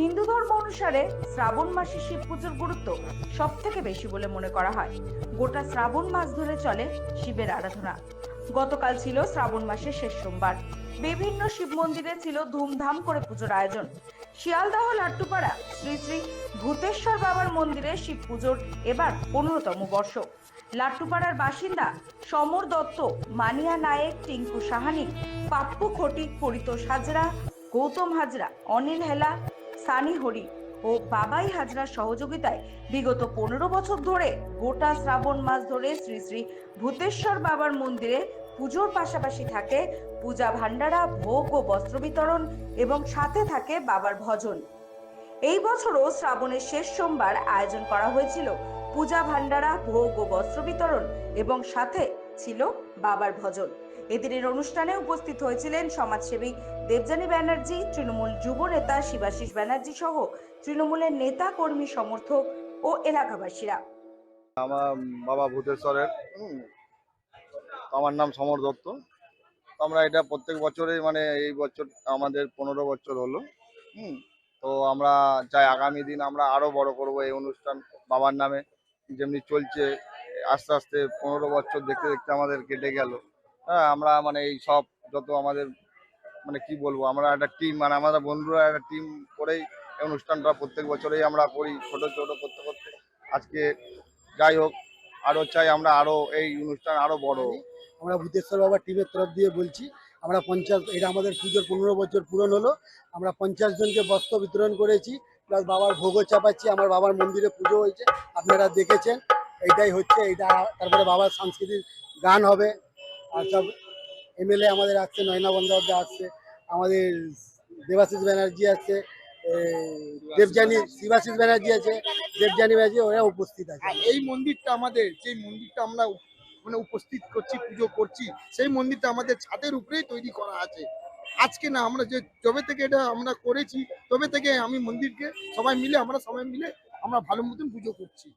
হিন্দু ধর্ম অনুসারে শ্রাবণ মাসে শিব পুজোর গুরুত্ব সব থেকে বেশি বলে মনে করা হয়। গোটা শ্রাবণ মাস ধরে চলে শিবের আরাধনা। গতকাল ছিল শ্রাবণ মাসের শেষ সোমবার। বিভিন্ন শিব মন্দিরে ছিল ধুমধাম করে পুজোর আয়োজন। শিয়ালদাহ, লাট্টুপাড়া, শ্রী শ্রী ভূতেশ্বর বাবার মন্দিরে শিব পুজোর এবার পনেরোতম বর্ষ। লাট্টুপাড়ার বাসিন্দা সমর দত্ত, মানিয়া নায়েক, টিঙ্কু সাহানি, পাপ্পু খটিক পরিতোষ হাজরা, গৌতম হাজরা, অনিল হেলা সানি হরি ও বাবাই হাজরার সহযোগিতায় বিগত পনেরো বছর ধরে গোটা শ্রাবণ মাস ধরে শ্রী শ্রী ভূতেশ্বর বাবার মন্দিরে পুজোর পাশাপাশি থাকে পূজা ভান্ডারা ভোগ ও বস্ত্র বিতরণ এবং সাথে থাকে বাবার ভজন। এই বছরও শ্রাবণের শেষ সোমবার আয়োজন করা হয়েছিল পূজা ভান্ডারা ভোগ ও বস্ত্র বিতরণ এবং সাথে ছিল বাবার ভজন। এদিনের অনুষ্ঠানে উপস্থিত হয়েছিলেন সমাজসেবী দেবযানী ব্যানার্জি, তৃণমূল যুব নেতা শিবাশিস ব্যানার্জি সহ তৃণমূলের নেতা কর্মী সমর্থক ও এলাকাবাসীরা। আমার বাবা ভূতেশ্বরের আমার নাম সমর দত্ত। আমরা এটা প্রত্যেক বছরে মানে এই বছর আমাদের পনেরো বছর হলো, হুম, তো আমরা চাই আগামী দিন আমরা আরও বড় করব এই অনুষ্ঠান বাবার নামে। যেমনি চলছে, আস্তে আস্তে পনেরো বছর দেখতে দেখতে আমাদের কেটে গেল। হ্যাঁ আমরা মানে এই সব যত আমাদের মানে কি বলব, আমরা একটা টিম মানে আমাদের বন্ধুরা একটা টিম করেই এই অনুষ্ঠানটা প্রত্যেক বছরেই আমরা করি, ছোট ছোট করতে করতে আজকে যাই হোক, আরও চাই আমরা আরও এই অনুষ্ঠান আরও বড়। আমরা ভূতেশ্বর বাবা টিমের তরফ দিয়ে বলছি, আমরা পঞ্চাশ, এটা আমাদের পুজোর পনেরো বছর পূরণ হলো, আমরা পঞ্চাশ জনকে বস্ত্র বিতরণ করেছি প্লাস বাবার ভোগও চাপাচ্ছি, আমার বাবার মন্দিরে পুজো হয়েছে, আপনারা দেখেছেন, এইটাই হচ্ছে, এইটা, তারপরে বাবার সাংস্কৃতিক গান হবে আর সব এমএলএ আমাদের আসছে, নয়না বন্দ্যোপাধ্যায় আসছে, আমাদের দেবাশিস ব্যানার্জি আছে দেবযানী, শিবাশিস ব্যানার্জি আছে, দেবযানী ব্যানার্জি ওরা উপস্থিত আছে। এই মন্দিরটা আমাদের যে মন্দিরটা আমরা মানে উপস্থিত করছি, পুজো করছি, সেই মন্দিরটা আমাদের ছাদের উপরেই তৈরি করা আছে। আজকে না, আমরা যে, যবে থেকে এটা আমরা করেছি, তবে থেকে আমি মন্দিরকে সবাই মিলে, আমরা সবাই মিলে আমরা ভালো মতন পুজো করছি।